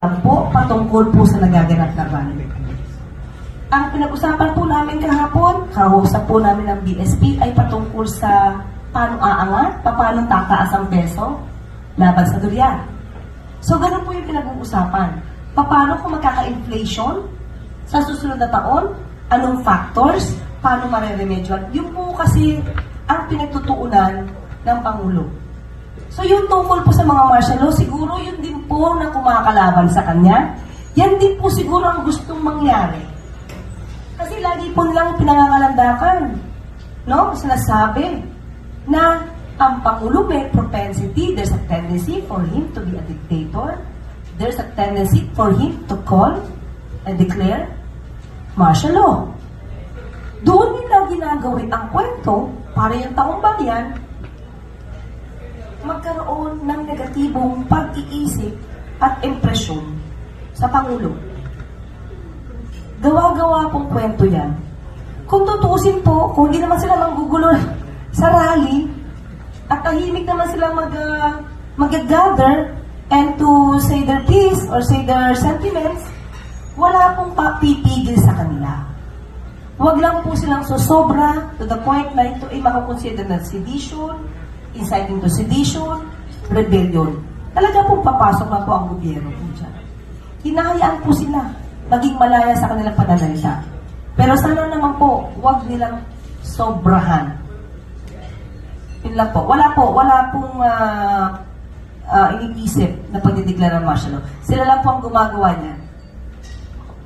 Po patungkol po sa nagaganap na rally. Ang pinag-usapan po namin kahapon, kausap po namin ng BSP ay patungkol sa paano aangat, paano tataas ang peso laban sa dulyan. So, ganun po yung pinag-uusapan. Paano kung magkaka-inflation sa susunod na taon, anong factors, paano mareremedyo. Yun po kasi ang pinagtutuunan ng Pangulo. So yung tungkol po sa mga martial law, siguro yun din po na kumakalaban sa kanya. Yan din po siguro ang gustong mangyari. Kasi lagi po nilang pinangangalandakan, no? Sinasabi na ang Pangulo may propensity, there's a tendency for him to be a dictator. There's a tendency for him to call and declare martial law. Doon nila ginagawin ang kwento para yung taong bayan magkaroon ng negatibong pag-iisip at impresyon sa Pangulo. Gawa-gawa pong kwento yan. Kung tutuusin po, kung hindi naman sila manggugulo sa rally, at tahimik naman sila mag, uh, mag-gather and to say their piece or say their sentiments, wala pong papipigil sa kanila. Huwag lang po silang sosobra to the point na ito ay makakonsider na sedition, inciting to sedition, rebellion. Talaga pong papasok na po ang gobyerno po dyan. Hinahayaan po sila maging malaya sa kanilang pananalita. Pero sana naman po, huwag nilang sobrahan. Yun lang po. Wala po, wala pong ah, ah, iniisip na pagdideklara martial law. Sila lang po ang gumagawa niyan.